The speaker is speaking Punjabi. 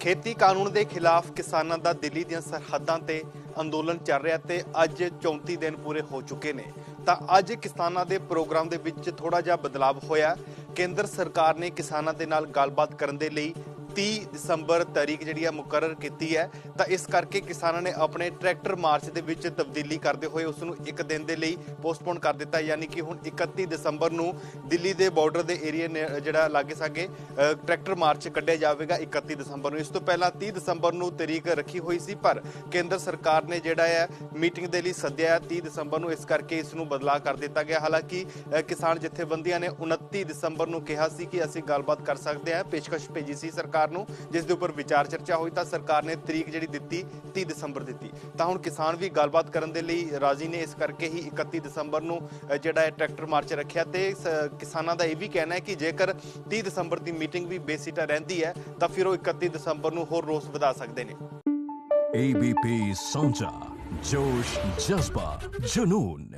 ਖੇਤੀ ਕਾਨੂੰਨ ਦੇ ਖਿਲਾਫ ਕਿਸਾਨਾਂ ਦਾ ਦਿੱਲੀ ਦੀਆਂ ਸਰਹੱਦਾਂ ਤੇ ਅੰਦੋਲਨ ਚੱਲ ਰਿਹਾ ਤੇ ਅੱਜ 34 ਦਿਨ ਪੂਰੇ ਹੋ ਚੁੱਕੇ ਨੇ। ਤਾਂ ਅੱਜ ਕਿਸਾਨਾਂ ਦੇ ਪ੍ਰੋਗਰਾਮ ਦੇ ਵਿੱਚ ਥੋੜਾ ਜਿਹਾ ਬਦਲਾਅ ਹੋਇਆ। ਕੇਂਦਰ ਸਰਕਾਰ ਨੇ ਕਿਸਾਨਾਂ ਦੇ ਨਾਲ ਗੱਲਬਾਤ ਕਰਨ ਦੇ ਲਈ 30 ਦਸੰਬਰ ਤਾਰੀਖ ਜਿਹੜੀ ਆ ਮੁਕਰਰ ਕੀਤੀ ਹੈ, ਤਾਂ ਇਸ ਕਰਕੇ ਕਿਸਾਨਾਂ ਨੇ ਆਪਣੇ ਟਰੈਕਟਰ ਮਾਰਚ ਦੇ ਵਿੱਚ ਤਬਦੀਲੀ ਕਰਦੇ ਹੋਏ ਉਸ ਨੂੰ ਇੱਕ ਦਿਨ ਦੇ ਲਈ ਪੋਸਟਪੋਨ ਕਰ ਦਿੱਤਾ, ਯਾਨੀ ਕਿ ਹੁਣ 31 ਦਸੰਬਰ ਨੂੰ ਦਿੱਲੀ ਦੇ ਬਾਰਡਰ ਦੇ ਏਰੀਆ ਜਿਹੜਾ ਲਾਗੇ ਸਾਗੇ ਟਰੈਕਟਰ ਮਾਰਚ ਕੱਢਿਆ ਜਾਵੇਗਾ 31 ਦਸੰਬਰ ਨੂੰ। ਇਸ ਤੋਂ ਪਹਿਲਾਂ 30 ਦਸੰਬਰ ਨੂੰ ਤਰੀਕ ਰੱਖੀ ਹੋਈ ਸੀ, ਪਰ ਕੇਂਦਰ ਸਰਕਾਰ ਨੇ ਜਿਹੜਾ ਹੈ, ਮੀਟਿੰਗ ਦੇ ਲਈ ਸੱਦਿਆ ਹੈ। 30 ਦਸੰਬਰ ਨੂੰ ਇਸ ਕਰਕੇ ਇਸ ਨੂੰ ਬਦਲਾਅ ਕਰ ਦਿੱਤਾ ਗਿਆ। ਹਾਲਾਂਕਿ ਕਿਸਾਨ ਜਥੇਬੰਦੀਆਂ ਨੇ 29 ਦਸੰਬਰ ਨੂੰ ਕਿਹਾ ਸੀ ਕਿ ਅਸੀਂ ਗੱਲਬਾਤ ਕਰ ਸਕਦੇ ਹਾਂ। ਪੇਸ਼ਕਸ਼ ਭੇਜੀ ਸੀ ਸਰਕਾਰ ਸਰਕਾਰ ਨੂੰ, ਜਿਸ ਦੇ ਉੱਪਰ ਵਿਚਾਰ ਚਰਚਾ ਹੋਈ ਤਾਂ ਸਰਕਾਰ ਨੇ ਤਰੀਕ ਜਿਹੜੀ ਦਿੱਤੀ 30 ਦਸੰਬਰ ਦਿੱਤੀ। ਤਾਂ ਹੁਣ ਕਿਸਾਨ ਵੀ ਗੱਲਬਾਤ ਕਰਨ ਦੇ ਲਈ ਰਾਜ਼ੀ ਨੇ, ਇਸ ਕਰਕੇ ਹੀ 31 ਦਸੰਬਰ ਨੂੰ ਜਿਹੜਾ ਟਰੈਕਟਰ ਮਾਰਚ ਰੱਖਿਆ। ਤੇ ਕਿਸਾਨਾਂ ਦਾ ਇਹ ਵੀ ਕਹਿਣਾ ਹੈ ਕਿ ਜੇਕਰ 30 ਦਸੰਬਰ ਦੀ ਮੀਟਿੰਗ ਵੀ ਬੇਸਿਟਾ ਰਹਿੰਦੀ ਹੈ, ਤਾਂ ਫਿਰ ਉਹ 31 ਦਸੰਬਰ ਨੂੰ ਹੋਰ ਰੋਸ ਵਧਾ ਸਕਦੇ ਨੇ। ABP ਸੌਂਚਾ, ਜੋਸ਼, ਜਜ਼ਬਾ, ਜਨੂਨ।